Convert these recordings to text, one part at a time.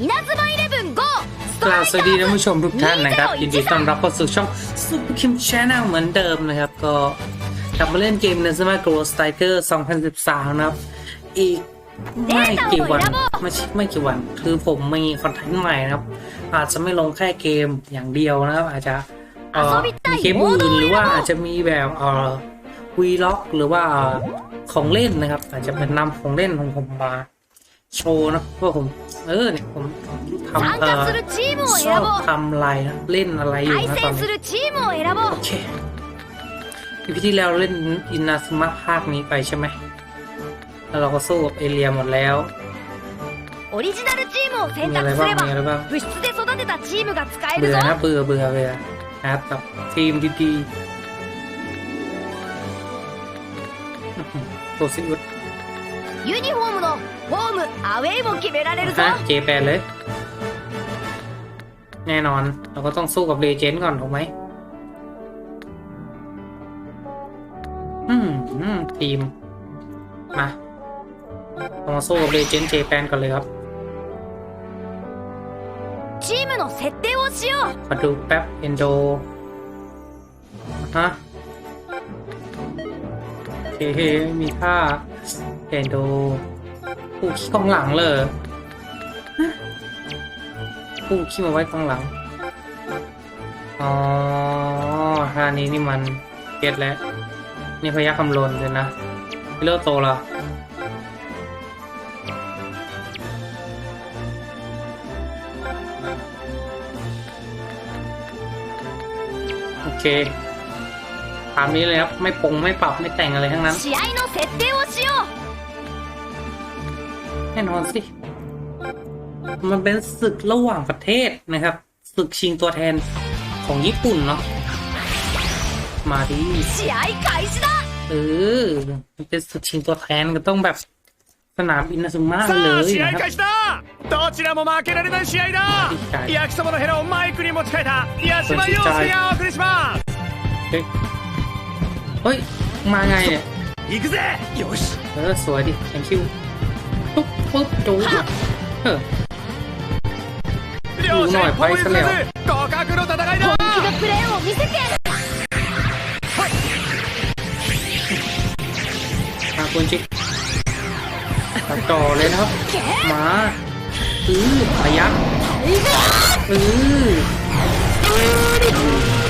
稲妻イレブン GO ス ก ト ล่า ラ ว イ สวัสดีท่าน カー ผู้ชมทุกท่านนะครับ ยินดีต้อนรับเข้าสู่ช่องซุปเปอร์คิมชแนลเหมือนเดิมนะครับ ก็กลับมาเล่นเกมในสมัยโกลสไตเกอร์2013 นะครับ อีกไม่กี่วันไม่ใช่ไม่กี่วัน คือผมมีคอนเทนต์ใหม่นะครับ อาจจะไม่ลงแค่เกมอย่างเดียวนะครับ อาจจะเอ่อมีเกมอื่นหรือว่าอาจจะมีแบบเอ่อวีล็อกหรือว่าของเล่นนะครับ อาจจะเป็นนำของเล่นของผมมา โชว์นะพวกผมเออเนี่ยผมทำเอ่อชอบทำไรนะเล่นอะไรอยู่นะตอนนี้โอเคอีพี่ที่แล้วเล่นอินนาซึมะภาคนี้ไปใช่ไหมแล้วเราก็สู้กับเอเลียหมดแล้วออริオリジナルチームを選択すれば部室で育てたอะไรบ้างเบื่อนะเบื่อเบื่อเบื่อนะครับกับทีมดีๆตัวสิอุด ユニフォームのホームアウェイも決められるぞ ฮะเจแปนเลย แน่นอน เราก็ต้องสู้กับเลเจนด์ก่อนถูกไหมอืมอืมทีม มาเรามาสู้กับเลเจนด์เจแปนก่อนเลยครับ チームの設定をしよう มาดูแป๊บเอนโดฮะโอเคมีค่า เอนโดผู้ขี้กองหลังเลยฮะผู้ขี้มาไว้กองหลัง อ๋อท่านี้นี่มันเก็ตแล้ว นี่พยักคำลนเลยนะพิโลโตเหรอโอเคตามนี้เลยครับ ไม่ปรุงไม่ปรับ ไม่แต่งอะไรทั้งนั้น แน่นอนสิ มันเป็นศึกระหว่างประเทศนะครับ ศึกชิงตัวแทนของญี่ปุ่นเนาะ มาดิ 試合開始だ เออ มันเป็นศึกชิงตัวแทนก็ต้องแบบสนามอินาซึมะ さ เล あ ย 試合 นะครับ 開始だどちらも負けられない試合だはい焼きそばのヘラをマイクに持ち替えた八島陽介がお送りしま เฮ้ย เฮ้ย มาไงเนี่ย す行くぜよし เออ สวยดิ thank you ปุ๊บปุ๊บจู๊น้อหน่อยไปซะแล้วพาคุณชิกตัดต่อเลยนะครับ มาอือพยักอือ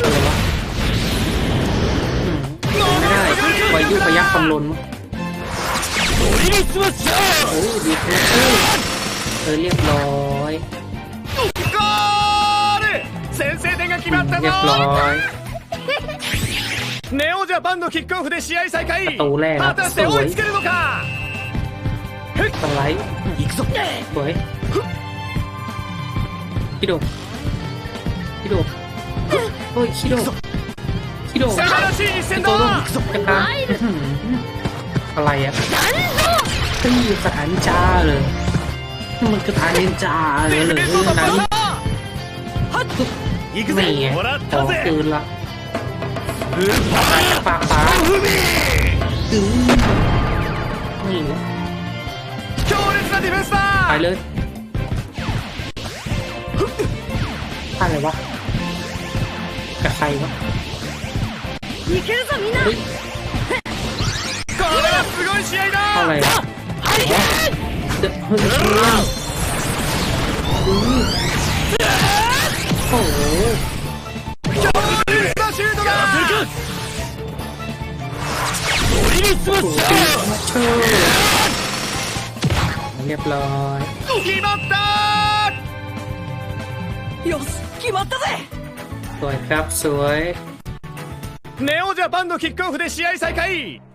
อะไรวะไม่ได้ไปยุ่พยักคำลนมั้ オリリスマッシャ โอ้ดีทั้งคู่เออเรียบร้อย ーゴール先制点が決まった เรียบร้อ ぞ ย ネオジャパンのキックオフで試合再開ประตูแรกครับ 果たして追いつけるのか สไลด์ 行くぞ สวยคิโดคิโดโอ้ยคิโดคิโด 素晴らしい一戦 โตโต้ だ กระทะ อะไรอะนี่สถานจ้าเลยมันคือฐานเนนจาเลยหรือเรื่งนั้นไม่ต่อคืนละปากปากดื้อนี่ไปเลยอะไรวะกับใครวะเฮ้ย はすごい試合 อะไร だ อะอ๋อเดอะเฮ้ยเชี่ยอื้อโอ้โห 強烈なシュートだオリリスマッシャ มาเชอเรียบร้อย ー決まったよし決まったぜ สวยครับสวย ネオジャパンのキックオフで試合再開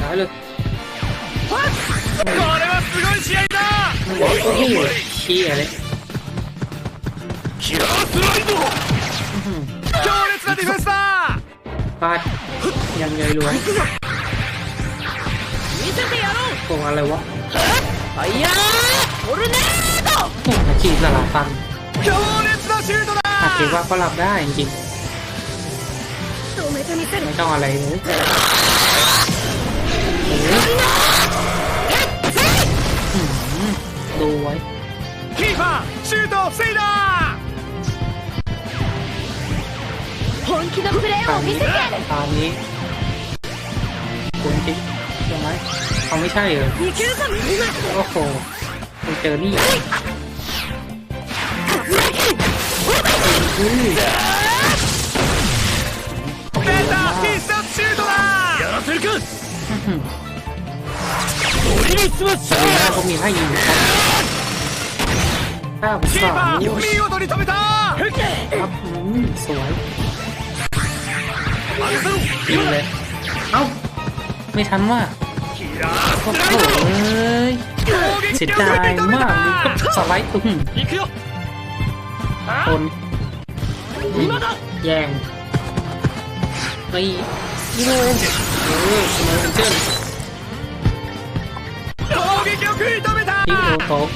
ท้ายเลยこれはすごい試合だいいよいいよねキラースライド強烈なディフェンスだพลาดยังไงล้วนโกงอะไรวะไอ้ยาโอรเนโดอาชีพละหลายพัน強烈なシュートだอาชีพว่าก็รับได้จริงไม่ต้องอะไรเลยานี้ทางนี้ คุณคิดใช่ไหมเขาไม่ใช่เลยโอ้โหคุณเจอนี่อุ้ยเบต้า必殺シュートだやらせるか俺にスマッシュเขามีให้ยิงครับข้าวสาร見事に止めたครับสวย ยิงเลย เอ้า ไม่ทันว่าโอ้โหเสียดายมากสไลด์ตุ้มคนแยงไปยิงเลยโอ้ยสมัยเป็นเจ้าピンポンと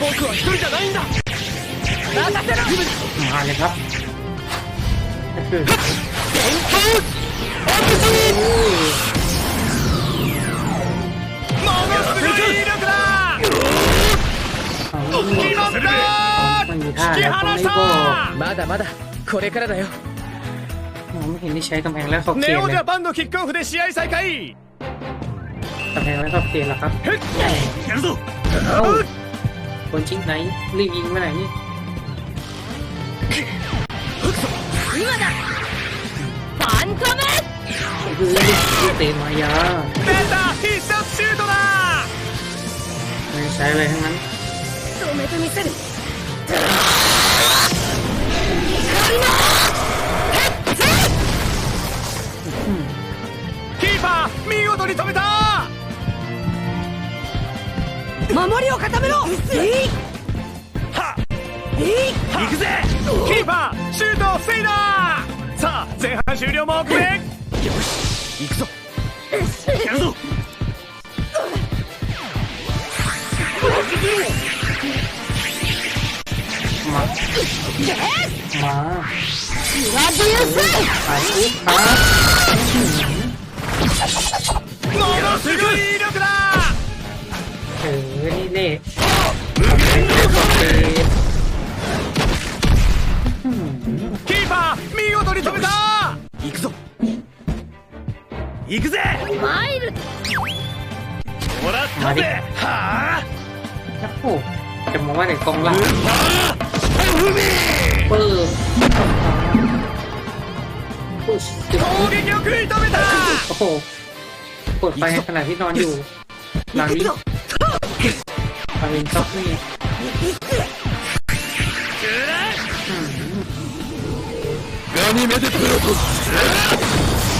僕は一人じゃないんだ任せろมาเลยครับ まだまだこれからだよไม่เห็นที่ใช้กำแพงและขอบเขตเลยเนโอจะปั้นโนคิกเกิลคือเชียร์ายไกกำแพงและขอบเขตเหครับคนชิ้ไหนรีบยิงเมื่อไนี่ 今だ。ファントム。や。必殺シュートだ。止めてみせる。見事に止めた。守りを固めろ。行くぜ！キーパーシュート防いださあ前半終了も遅れよし行くぞ！やるぞ！ま、まあ、ラュースものすごい威力だ無理ね無限の行くぜマイルもらったぜはあโอ้โหจะมองว่าในกองหลังเปิดปุ๊บ攻撃を食い止めたโอ้โหกดไปในขณะที่นอนอยู่ลาวิลาวินช็อกนี่ガニメデプロコス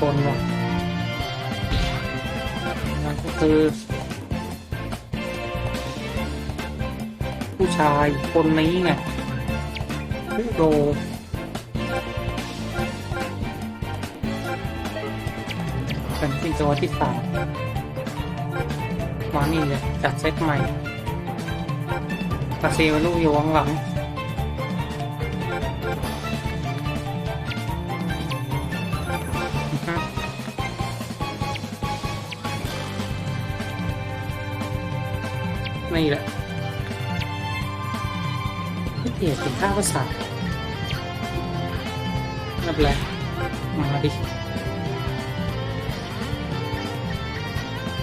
คนว่ะนั่นก็คือ ผู้ชายคนนี้ไงผู้โดเป็นที่ตัวที่สามมานี่เลยจัดเซตใหม่กาเซลลูกอยู่ข้างหลัง พี่เกียรถึงท่าภาษาไม่เป็นไรมาดิ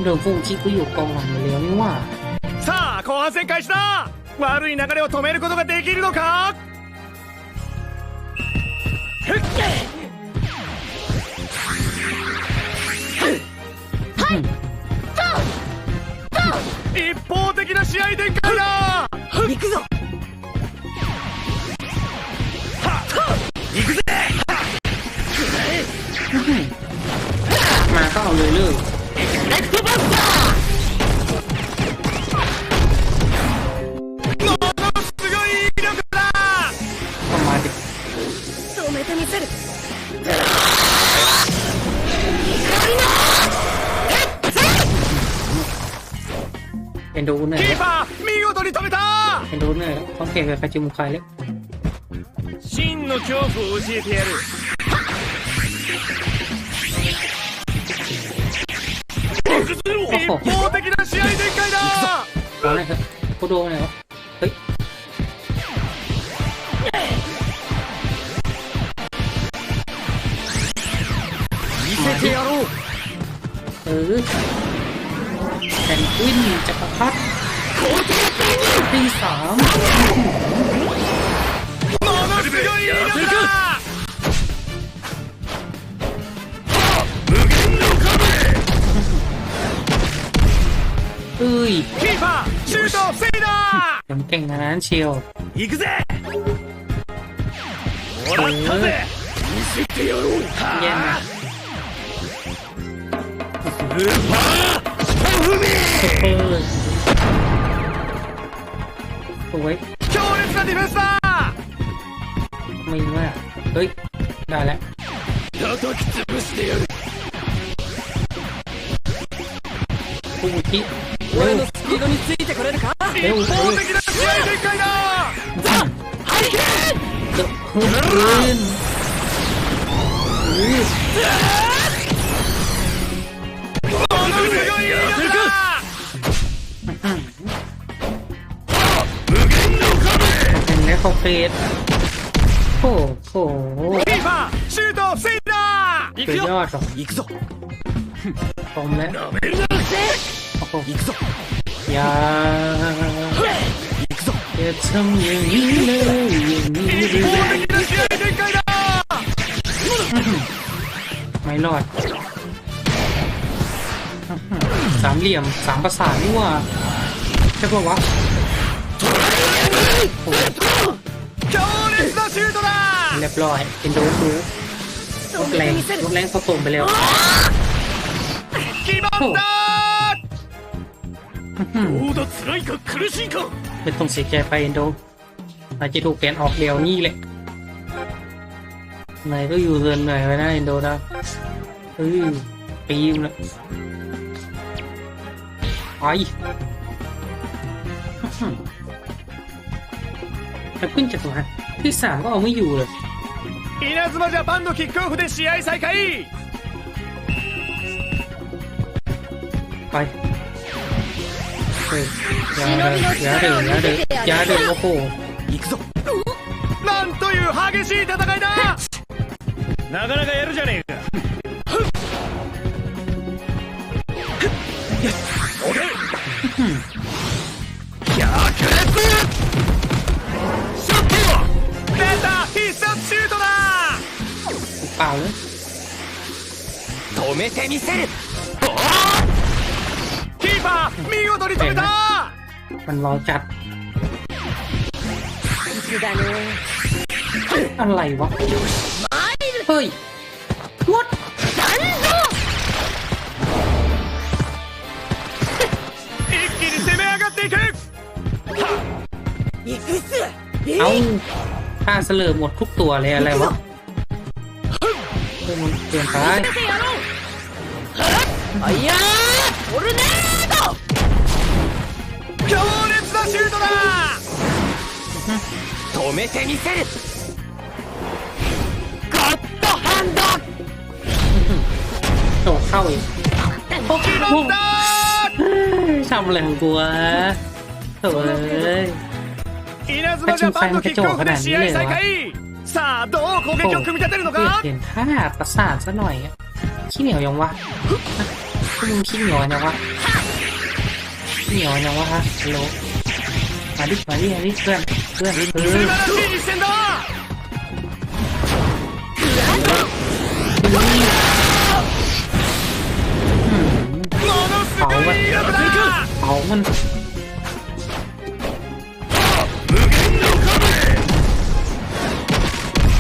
เดิมฟูคิดกูอยู่กองหลังอยู่แล้วนี่ว่า さあ後半戦開始だ悪い流れを止めることができるのかふっ一方的な試合展開だ行くぞ มาก็เอาเลยเลยものすごい威力だ ก็มาดิ 止めてみせる เอ็นดูเหนื่อย キ แล้ ー ว パー見事に止めた เอ็นดูเหนื่อยแล้วต้องเก็บไปคาจิมุคายเลย 真の恐怖を教えてやる 一方的な試合展開だ เอาหน่อยเถอะกูโดนหน่อยวะเฮ้ย 見せてやろう เออแพนกวินจักรพรรดิที่สาม ものすごい威力 เอ้ย キーパーシュートを防いだ ยังเก่งขนาดนั้นเชียว 行くぜもらったぜ見せてやろう แย่นะ スーパースパフミ เปิดสวย 強烈なディフェンスだ ไม่ว่าเฮ้ย ได้แล้ว 叩き潰してやる ผู้คิเร็ 俺のスピードについてこれるか？一方的な試合展開だザ・ハリケーンこのいやつだねコンプリほうほうキーパーシュート防いだ行くよ行くぞごめんなめるな行くぞ อย่า 行くぞ อย่าทำอย่างนี้เลยอย่างนี้ 一 เล 方 ย 的な試合展開だ ไม่รอด สามเหลี่ยมสามประสานนี่หว่าใช่ปะวะโอ้โห 強烈なシュートだ เรียบร้อยเป็นโดนรู้รถแรงรถแรงเขาส่งไปแล้ว 決まったอืม どうだ辛いか苦しいか ไม่ต้องเสียใจไปเอ็นโดอาจจะถูกเปลี่ยนออกเดียวนี่แหละไหนก็อยู่เรือนหน่อยไว้นะเอ็นโดนะเออปีมละไปแต่ขึ้นจากมาที่สามก็เอาไม่อยู่เลย 稲妻ジャパンのキックオフで試合再開 ไป やるやるやるやるの方行くぞなんという激しい戦いだなかなかやるじゃねえか止めてみせるードに止めたมันรอจัด粋だねอะไรวะ เฮ้ย วัด一気に攻め上がっていく行くっすえいเอาฆ่าเสลอหมดทุกตัวเลยอะไรวะเฮ้ยมันเกินไปあいやーオルネード強烈なシュートだ止めてみせるゴッドハンド โดดเข้าอีก 決まった เฮ้ยทำอะไรของกูวะโถ่เอ้ย 稲妻ジャパンのキックオフで試合再開さあどう攻撃を組み立てるの เปลี่ยน か เปลี่ยนท่าประสาทซะหน่อยอะขี้เหนียวยังวะฮะพวกมึงขี้เหนียวยังวะขี้ เหนียวนะวะฮะฮัลโหลมาดิมาดิมาดิเพื่อนเพื่อนเออเอามันเผามัน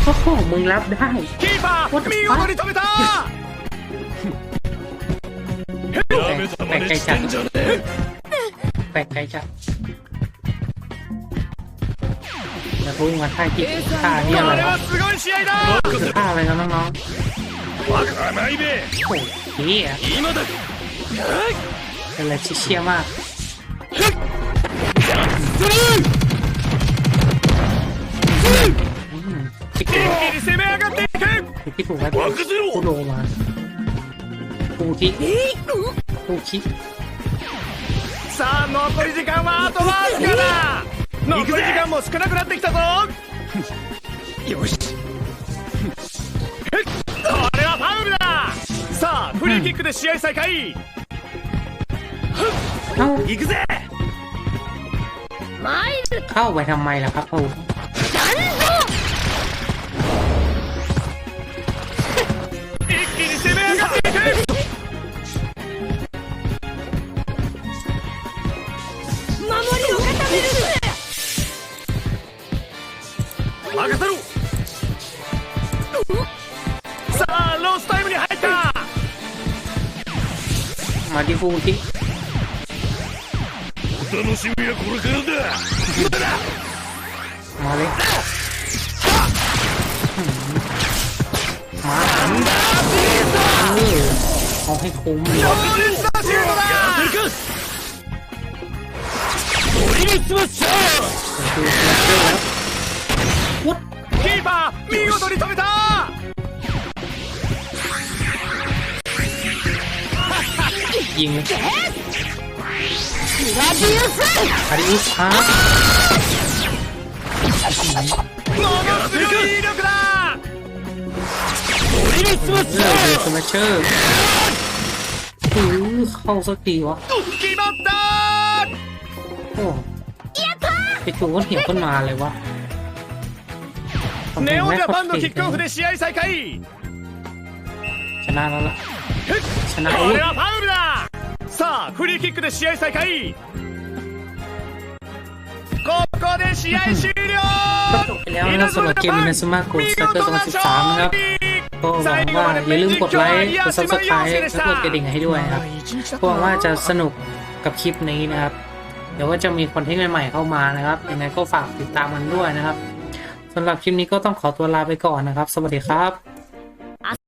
โอ้โหมึงรับได้ว่าแต่ป้าแปลกใจจัง ลกใจจัดจะรู้มาท่าจิตท่านี่อะไรวะท่าอะไรกันน้องๆโอ้ยเฮียอะไรที่เชียมากที่ถูกแล้วกูโดนมากูที่กูคิด さあ残り時間はあとわずかだ 残り時間も少なくなってきたぞ。よし。これはファウルだ。さあフリーキックで試合再開、うん、行くぜ。参る顔は3枚だか顔お楽しみはこれからだ。れนี่ามยวุキーパー見事に止めた。 ยิงเลย グラディウス อาริอุสฮาร์ ものすごい威力だオリルスマッシ เอ ャ อเดือด ー สมัชเชอร์อือเข้าสักทีวะ 決まった โอ้ไปจูก็เหี่ยวขึ้นมาเลยวะ ネオジャパンのキックオフで試合再開 ชนะแล้วล่ะ ชนะอุ้ยさあフリーキックで試合再開ここで試合終了แล้วสำหรับเกมมินาซุมาโกสเตอร์ามนะครับก็หวังว่าอย่าลืมกดไลค์กดซับสไครต์และกดกระดิ่งให้ด้วยครับก็หวังว่าจะสนุกกับคลิปนี้นะครับ เดี๋ยวว่าจะมีคอนเทนต์ใหม่ๆเข้ามานะครับยังไงก็ฝากติดตามมันด้วยนะครับสำหรับคลิปนี้ก็ต้องขอตัวลาไปก่อนนะครับ สวัสดีครับ